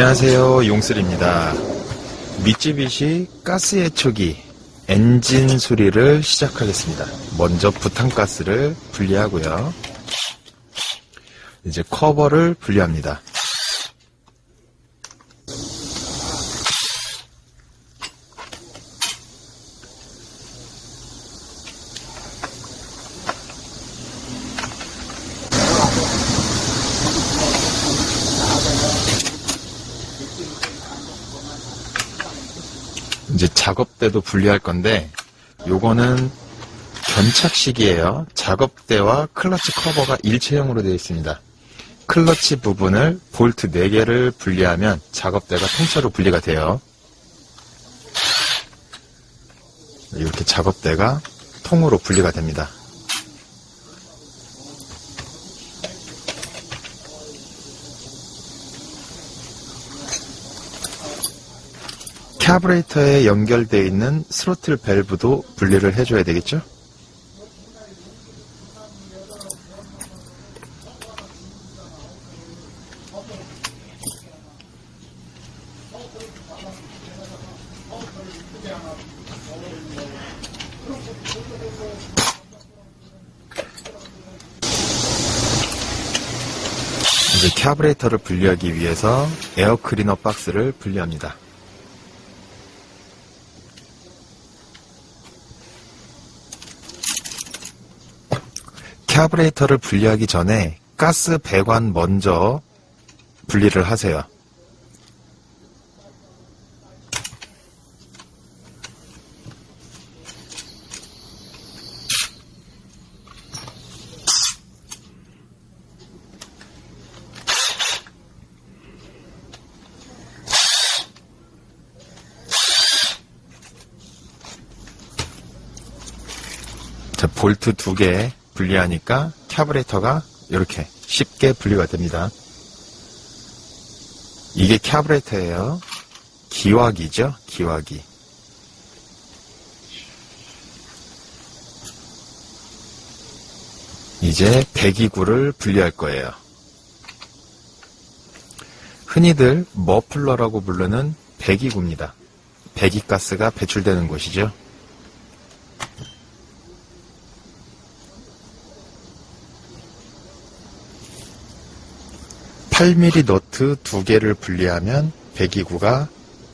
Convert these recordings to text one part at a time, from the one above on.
안녕하세요. 용슬입니다. 미쯔비시 가스 예초기 엔진 수리를 시작하겠습니다. 먼저 부탄가스를 분리하고요. 이제 커버를 분리합니다. 이제 작업대도 분리할 건데 요거는 견착식이에요. 작업대와 클러치 커버가 일체형으로 되어 있습니다. 클러치 부분을 볼트 4개를 분리하면 작업대가 통째로 분리가 돼요. 이렇게 작업대가 통으로 분리가 됩니다. 카브레이터에 연결되어 있는 스로틀 밸브도 분리를 해줘야 되겠죠? 이제 카브레이터를 분리하기 위해서 에어 클리너 박스를 분리합니다. 카브레이터를 분리하기 전에 가스 배관 먼저 분리를 하세요. 자, 볼트 두 개 분리하니까 카브레이터가 이렇게 쉽게 분리가 됩니다. 이게 카브레이터예요. 기화기죠, 기화기. 이제 배기구를 분리할 거예요. 흔히들 머플러라고 부르는 배기구입니다. 배기가스가 배출되는 곳이죠. 8mm 너트 두 개를 분리하면 배기구가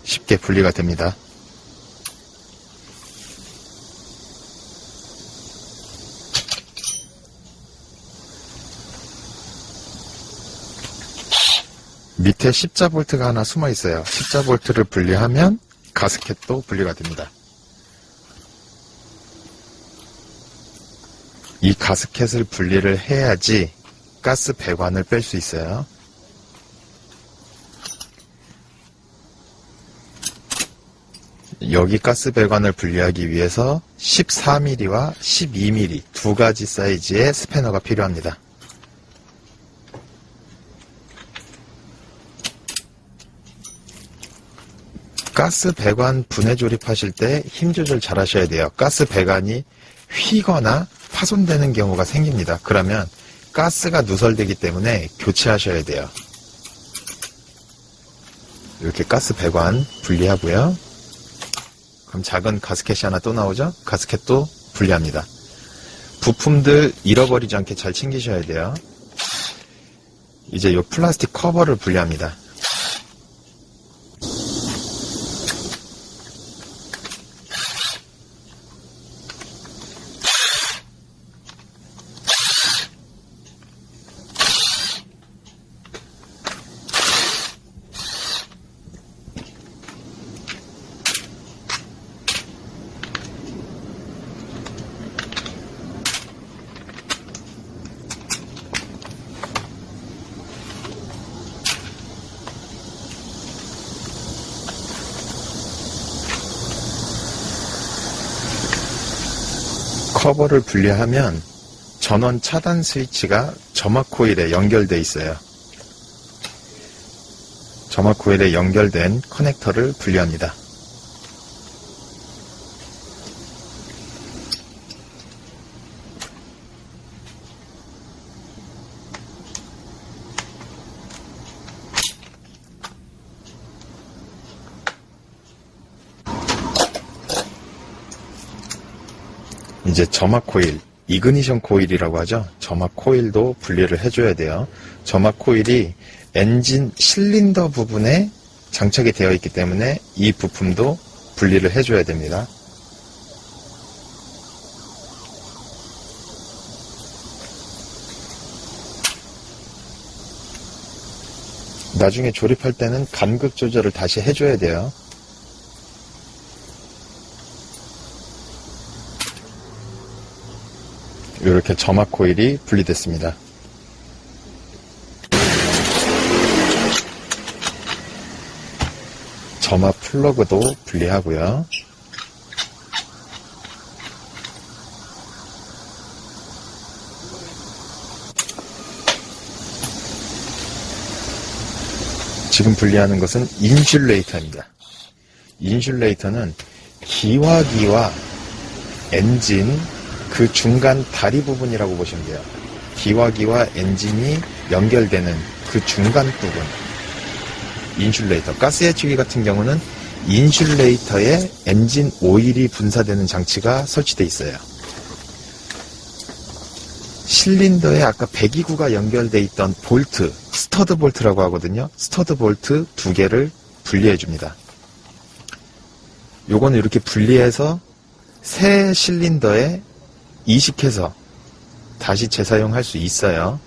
쉽게 분리가 됩니다. 밑에 십자 볼트가 하나 숨어 있어요. 십자 볼트를 분리하면 가스켓도 분리가 됩니다. 이 가스켓을 분리를 해야지 가스 배관을 뺄 수 있어요. 여기 가스 배관을 분리하기 위해서 14mm와 12mm 두 가지 사이즈의 스패너가 필요합니다. 가스 배관 분해 조립하실 때 힘 조절 잘 하셔야 돼요. 가스 배관이 휘거나 파손되는 경우가 생깁니다. 그러면 가스가 누설되기 때문에 교체하셔야 돼요. 이렇게 가스 배관 분리하고요. 그럼 작은 가스켓이 하나 또 나오죠? 가스켓도 분리합니다. 부품들 잃어버리지 않게 잘 챙기셔야 돼요. 이제 이 플라스틱 커버를 분리합니다. 커버를 분리하면 전원 차단 스위치가 점막 코일에 연결되어 있어요. 점막 코일에 연결된 커넥터를 분리합니다. 이제 점막 코일, 이그니션 코일이라고 하죠. 점막 코일도 분리를 해줘야 돼요. 점막 코일이 엔진 실린더 부분에 장착이 되어 있기 때문에 이 부품도 분리를 해줘야 됩니다. 나중에 조립할 때는 간극 조절을 다시 해줘야 돼요. 이렇게 점막 코일이 분리됐습니다. 점막 플러그도 분리하고요. 지금 분리하는 것은 인슐레이터입니다. 인슐레이터는 기화기와 엔진 그 중간 다리 부분이라고 보시면 돼요. 기화기와 엔진이 연결되는 그 중간 부분. 인슐레이터. 가스 해치기 같은 경우는 인슐레이터에 엔진 오일이 분사되는 장치가 설치되어 있어요. 실린더에 아까 배기구가 연결돼 있던 볼트, 스터드 볼트라고 하거든요. 스터드 볼트 두 개를 분리해 줍니다. 요거는 이렇게 분리해서 새 실린더에 이식해서 다시 재사용할 수 있어요.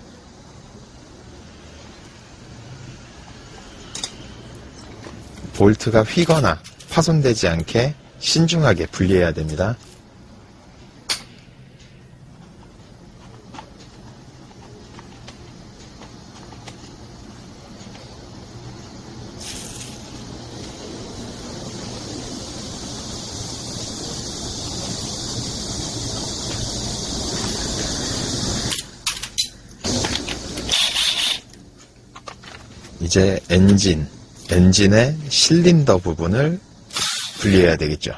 볼트가 휘거나 파손되지 않게 신중하게 분리해야 됩니다. 이제 엔진, 엔진의 실린더 부분을 분리해야 되겠죠.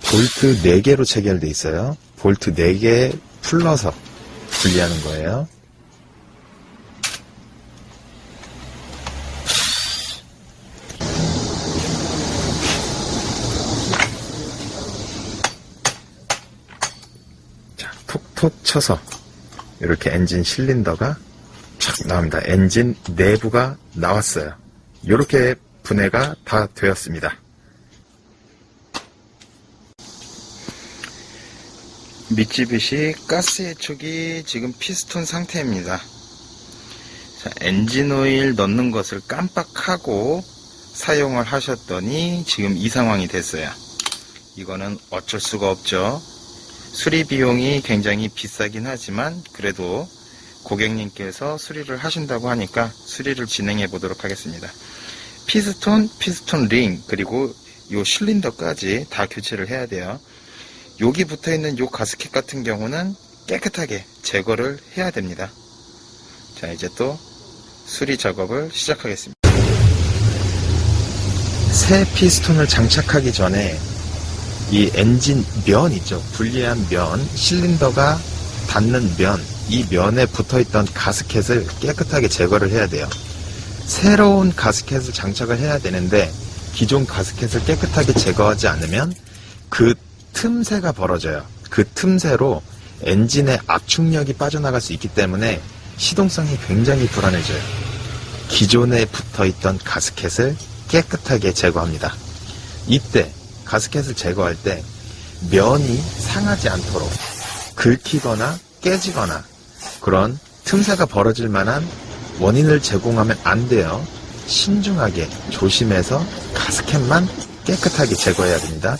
볼트 4개로 체결돼 있어요. 볼트 4개 풀러서 분리하는 거예요. 자, 톡톡 쳐서 이렇게 엔진 실린더가 촥 나옵니다. 엔진 내부가 나왔어요. 이렇게 분해가 다 되었습니다. 미쯔비시 가스 해촉이 지금 피스톤 상태입니다. 자, 엔진 오일 넣는 것을 깜빡하고 사용을 하셨더니 지금 이 상황이 됐어요. 이거는 어쩔 수가 없죠. 수리 비용이 굉장히 비싸긴 하지만 그래도 고객님께서 수리를 하신다고 하니까 수리를 진행해 보도록 하겠습니다. 피스톤, 피스톤 링, 그리고 요 실린더까지 다 교체를 해야 돼요. 여기 붙어 있는 요 가스켓 같은 경우는 깨끗하게 제거를 해야 됩니다. 자, 이제 또 수리 작업을 시작하겠습니다. 새 피스톤을 장착하기 전에 이 엔진 면 있죠. 분리한 면, 실린더가 닿는 면, 이 면에 붙어 있던 가스켓을 깨끗하게 제거를 해야 돼요. 새로운 가스켓을 장착을 해야 되는데 기존 가스켓을 깨끗하게 제거하지 않으면 그 틈새가 벌어져요. 그 틈새로 엔진의 압축력이 빠져나갈 수 있기 때문에 시동성이 굉장히 불안해져요. 기존에 붙어 있던 가스켓을 깨끗하게 제거합니다. 이때 가스켓을 제거할 때 면이 상하지 않도록 긁히거나 깨지거나 그런 틈새가 벌어질 만한 원인을 제공하면 안 돼요. 신중하게 조심해서 가스켓만 깨끗하게 제거해야 됩니다.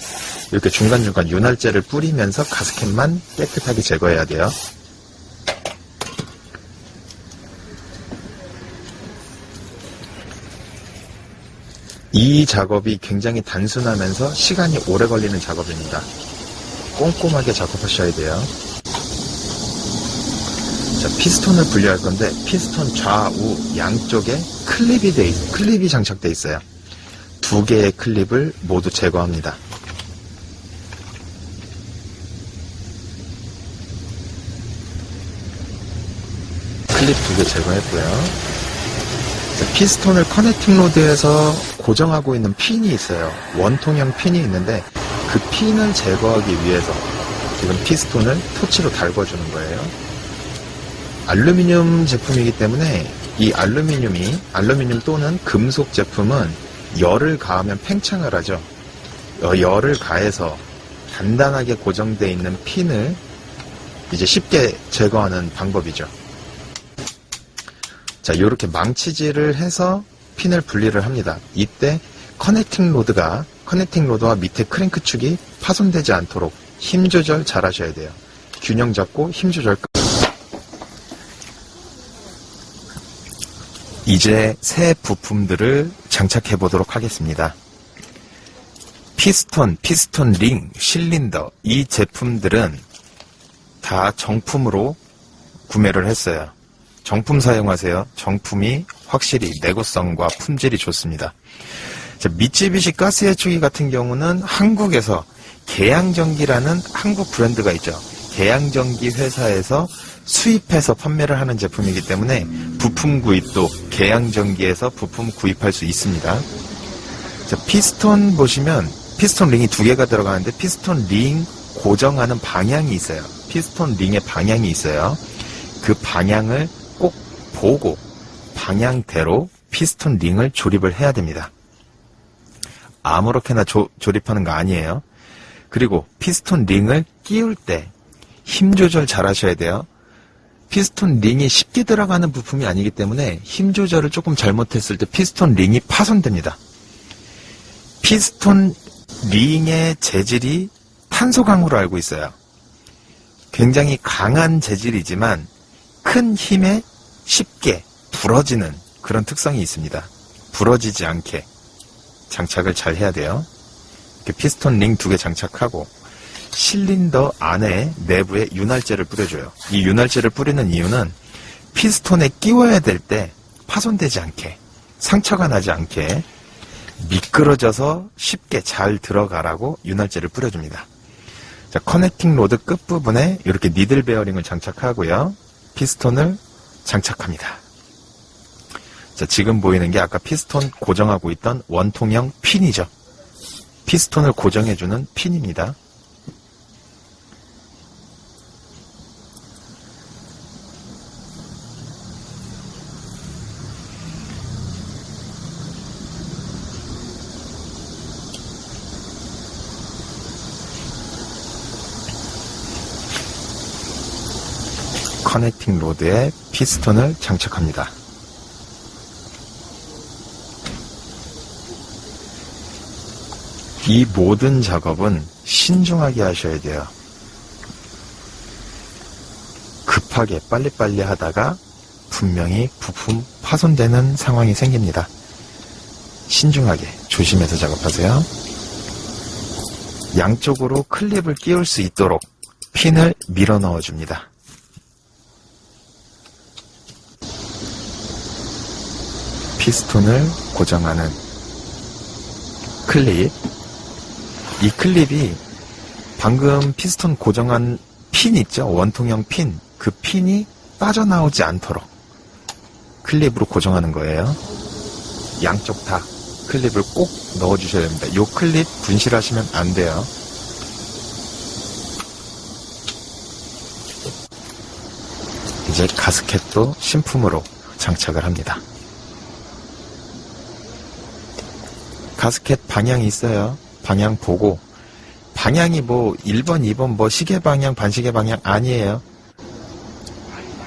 이렇게 중간중간 윤활제를 뿌리면서 가스켓만 깨끗하게 제거해야 돼요. 이 작업이 굉장히 단순하면서 시간이 오래 걸리는 작업입니다. 꼼꼼하게 작업하셔야 돼요. 자, 피스톤을 분리할 건데 피스톤 좌우 양쪽에 클립이 돼 있, 클립이 장착돼 있어요. 두 개의 클립을 모두 제거합니다. 클립 두 개 제거했고요. 자, 피스톤을 커넥팅 로드에서 고정하고 있는 핀이 있어요. 원통형 핀이 있는데 그 핀을 제거하기 위해서 지금 피스톤을 토치로 달궈주는 거예요. 알루미늄 제품이기 때문에 이 알루미늄이 알루미늄 또는 금속 제품은 열을 가하면 팽창을 하죠. 어, 열을 가해서 단단하게 고정되어 있는 핀을 이제 쉽게 제거하는 방법이죠. 자, 이렇게 망치질을 해서 핀을 분리를 합니다. 이때 커넥팅 로드가 커넥팅 로드와 밑에 크랭크 축이 파손되지 않도록 힘 조절 잘 하셔야 돼요. 균형 잡고 힘 조절 끝. 이제 새 부품들을 장착해 보도록 하겠습니다. 피스톤, 피스톤 링, 실린더 이 제품들은 다 정품으로 구매를 했어요. 정품 사용하세요. 정품이 확실히 내구성과 품질이 좋습니다. 자, 미쯔비시 가스예초기 같은 경우는 한국에서 계양전기라는 한국 브랜드가 있죠. 계양전기 회사에서 수입해서 판매를 하는 제품이기 때문에 부품 구입도 계양전기에서 부품 구입할 수 있습니다. 자, 피스톤 보시면 피스톤 링이 두 개가 들어가는데 피스톤 링 고정하는 방향이 있어요. 피스톤 링의 방향이 있어요. 그 방향을 꼭 보고 방향대로 피스톤 링을 조립을 해야 됩니다. 아무렇게나 조, 조립하는 거 아니에요. 그리고 피스톤 링을 끼울 때 힘 조절 잘 하셔야 돼요. 피스톤 링이 쉽게 들어가는 부품이 아니기 때문에 힘 조절을 조금 잘못했을 때 피스톤 링이 파손됩니다. 피스톤 링의 재질이 탄소강으로 알고 있어요. 굉장히 강한 재질이지만 큰 힘에 쉽게 부러지는 그런 특성이 있습니다. 부러지지 않게 장착을 잘 해야 돼요. 이렇게 피스톤 링 두 개 장착하고 실린더 안에 내부에 윤활제를 뿌려줘요. 이 윤활제를 뿌리는 이유는 피스톤에 끼워야 될 때 파손되지 않게 상처가 나지 않게 미끄러져서 쉽게 잘 들어가라고 윤활제를 뿌려줍니다. 자, 커넥팅 로드 끝부분에 이렇게 니들 베어링을 장착하고요. 피스톤을 장착합니다. 자, 지금 보이는 게 아까 피스톤 고정하고 있던 원통형 핀이죠. 피스톤을 고정해주는 핀입니다. 커넥팅 로드에 피스톤을 장착합니다. 이 모든 작업은 신중하게 하셔야 돼요. 급하게 빨리빨리 하다가 분명히 부품 파손되는 상황이 생깁니다. 신중하게 조심해서 작업하세요. 양쪽으로 클립을 끼울 수 있도록 핀을 밀어 넣어 줍니다. 피스톤을 고정하는 클립. 이 클립이 방금 피스톤 고정한 핀 있죠? 원통형 핀. 그 핀이 빠져나오지 않도록 클립으로 고정하는 거예요. 양쪽 다 클립을 꼭 넣어주셔야 됩니다. 이 클립 분실하시면 안 돼요. 이제 가스켓도 신품으로 장착을 합니다. 가스켓 방향이 있어요. 방향 보고. 방향이 뭐 1번, 2번 뭐 시계 방향, 반시계 방향 아니에요.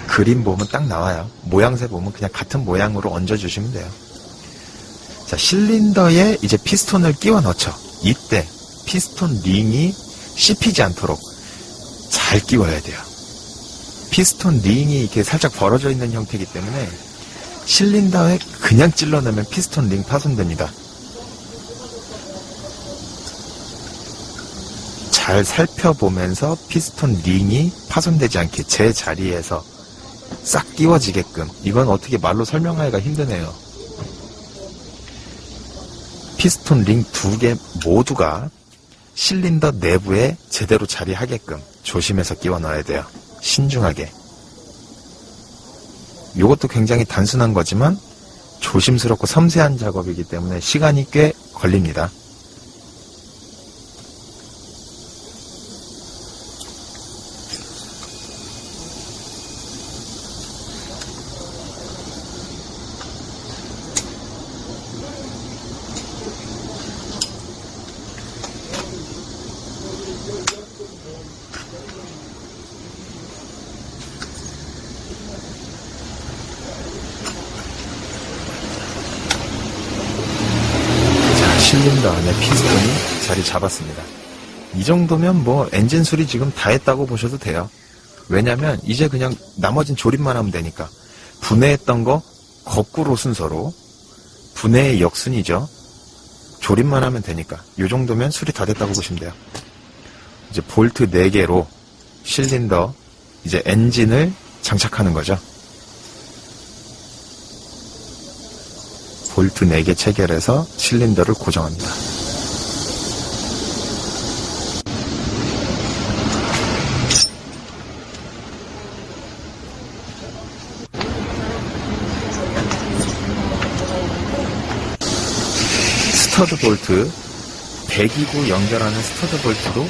그림 보면 딱 나와요. 모양새 보면 그냥 같은 모양으로 얹어주시면 돼요. 자, 실린더에 이제 피스톤을 끼워 넣죠. 이때 피스톤 링이 씹히지 않도록 잘 끼워야 돼요. 피스톤 링이 이렇게 살짝 벌어져 있는 형태이기 때문에 실린더에 그냥 찔러 넣으면 피스톤 링 파손됩니다. 잘 살펴보면서 피스톤 링이 파손되지 않게 제 자리에서 싹 끼워지게끔 이건 어떻게 말로 설명하기가 힘드네요. 피스톤 링 두 개 모두가 실린더 내부에 제대로 자리하게끔 조심해서 끼워 넣어야 돼요. 신중하게. 이것도 굉장히 단순한 거지만 조심스럽고 섬세한 작업이기 때문에 시간이 꽤 걸립니다. 실린더 안에 피스톤이 자리 잡았습니다. 이 정도면 뭐 엔진 수리 지금 다 했다고 보셔도 돼요. 왜냐면 이제 그냥 나머진 조립만 하면 되니까 분해했던 거 거꾸로 순서로 분해의 역순이죠. 조립만 하면 되니까 이 정도면 수리 다 됐다고 보시면 돼요. 이제 볼트 4개로 실린더 이제 엔진을 장착하는 거죠. 볼트 4개 체결해서 실린더를 고정합니다. 스터드 볼트 배기구 연결하는 스터드 볼트도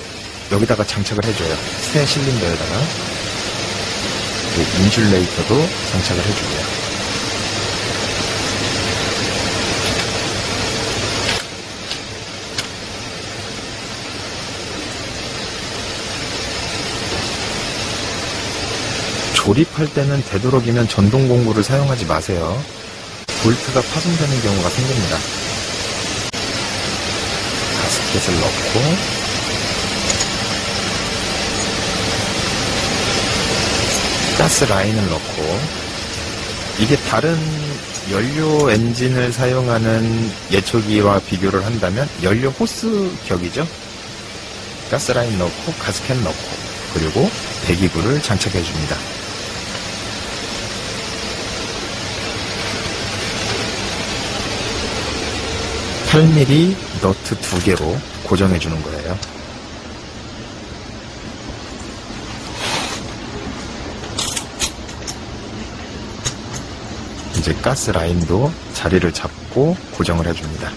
여기다가 장착을 해줘요. 새 실린더에다가 인슐레이터도 장착을 해주고요. 조립할 때는 되도록이면 전동 공구를 사용하지 마세요. 볼트가 파손되는 경우가 생깁니다. 가스켓을 넣고 가스 라인을 넣고 이게 다른 연료 엔진을 사용하는 예초기와 비교를 한다면 연료 호스 격이죠. 가스 라인 넣고 가스켓 넣고 그리고 배기구를 장착해 줍니다. (8 mm) 너트 두 개로 고정해 주는 거예요. 이제 가스 라인도 자리를 잡고 고정을 해줍니다.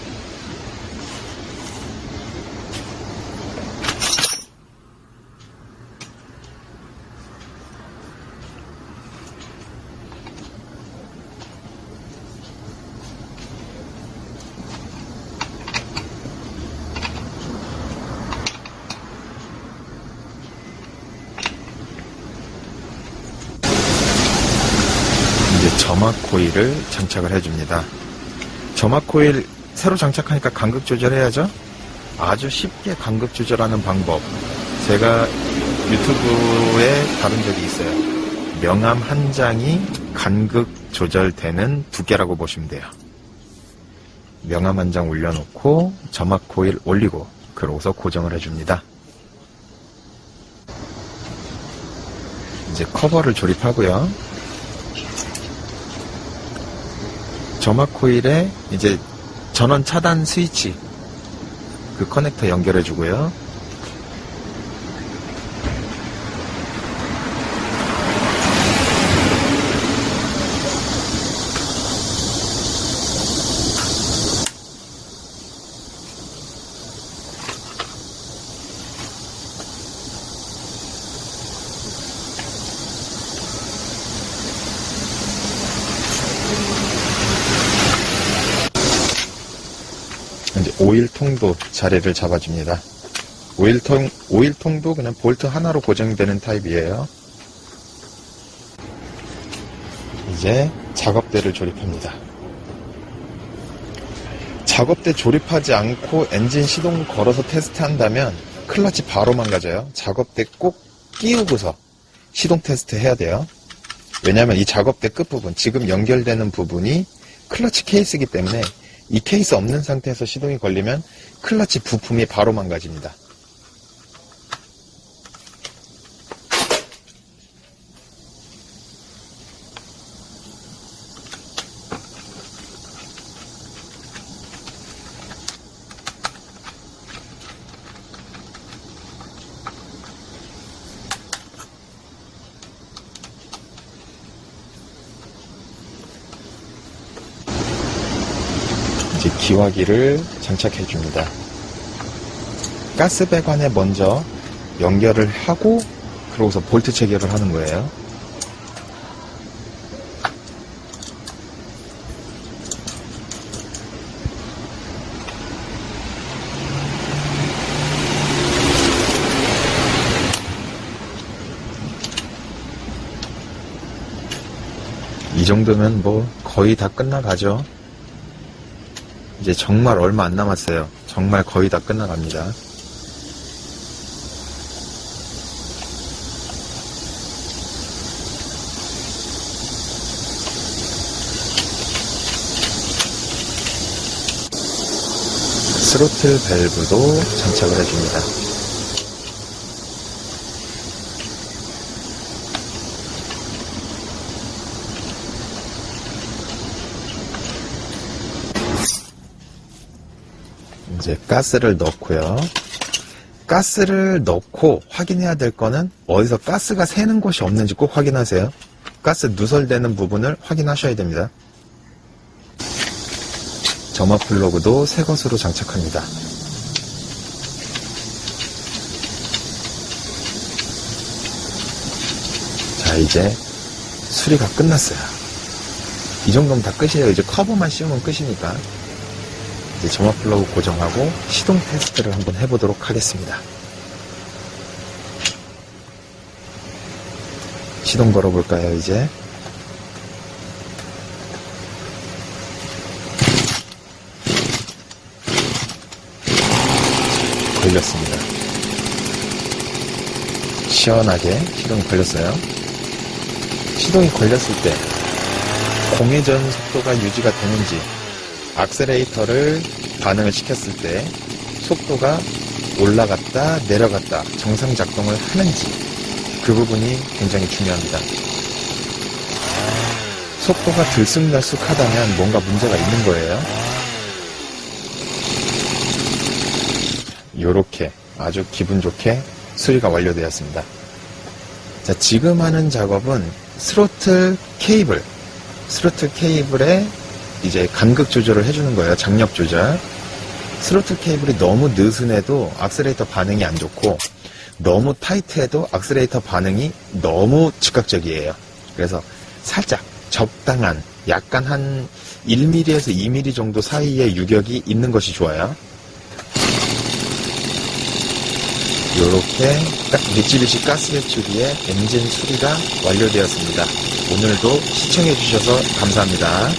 이제 점막 코일을 장착을 해줍니다. 점막 코일 새로 장착하니까 간극 조절해야죠? 아주 쉽게 간극 조절하는 방법. 제가 유튜브에 다룬 적이 있어요. 명암 한 장이 간극 조절되는 두께라고 보시면 돼요. 명암 한 장 올려놓고 점막 코일 올리고 그러고서 고정을 해줍니다. 이제 커버를 조립하고요. 점막 코일에 이제 전원 차단 스위치 그 커넥터 연결해 주고요. 오일통도 자리를 잡아줍니다. 오일통, 오일통도 그냥 볼트 하나로 고정되는 타입이에요. 이제 작업대를 조립합니다. 작업대 조립하지 않고 엔진 시동 걸어서 테스트 한다면 클러치 바로 망가져요. 작업대 꼭 끼우고서 시동 테스트 해야 돼요. 왜냐하면 이 작업대 끝부분, 지금 연결되는 부분이 클러치 케이스이기 때문에 이 케이스 없는 상태에서 시동이 걸리면 클러치 부품이 바로 망가집니다. 기화기를 장착해 줍니다. 가스 배관에 먼저 연결을 하고 그러고서 볼트 체결을 하는 거예요. 이 정도면 뭐 거의 다 끝나가죠. 이제 정말 얼마 안 남았어요. 정말 거의 다 끝나갑니다. 스로틀 밸브도 장착을 해줍니다. 이제 가스를 넣고요. 가스를 넣고 확인해야 될 거는 어디서 가스가 새는 곳이 없는지 꼭 확인하세요. 가스 누설되는 부분을 확인하셔야 됩니다. 점화 플러그도 새 것으로 장착합니다. 자, 이제 수리가 끝났어요. 이 정도면 다 끝이에요. 이제 커버만 씌우면 끝이니까. 이제 점화 플러그 고정하고 시동 테스트를 한번 해보도록 하겠습니다. 시동 걸어볼까요, 이제? 걸렸습니다. 시원하게 시동이 걸렸어요. 시동이 걸렸을 때 공회전 속도가 유지가 되는지 악셀레이터를 반응을 시켰을 때 속도가 올라갔다 내려갔다 정상 작동을 하는지 그 부분이 굉장히 중요합니다. 속도가 들쑥날쑥하다면 뭔가 문제가 있는 거예요. 요렇게 아주 기분 좋게 수리가 완료되었습니다. 자, 지금 하는 작업은 스로틀 케이블, 스로틀 케이블에 이제 간극 조절을 해주는 거예요. 장력 조절. 스로틀 케이블이 너무 느슨해도 악셀레이터 반응이 안 좋고 너무 타이트해도 악셀레이터 반응이 너무 즉각적이에요. 그래서 살짝 적당한 약간 한 1mm에서 2mm 정도 사이의 유격이 있는 것이 좋아요. 이렇게 딱 미쯔비시 가스배출기의 엔진 수리가 완료되었습니다. 오늘도 시청해주셔서 감사합니다.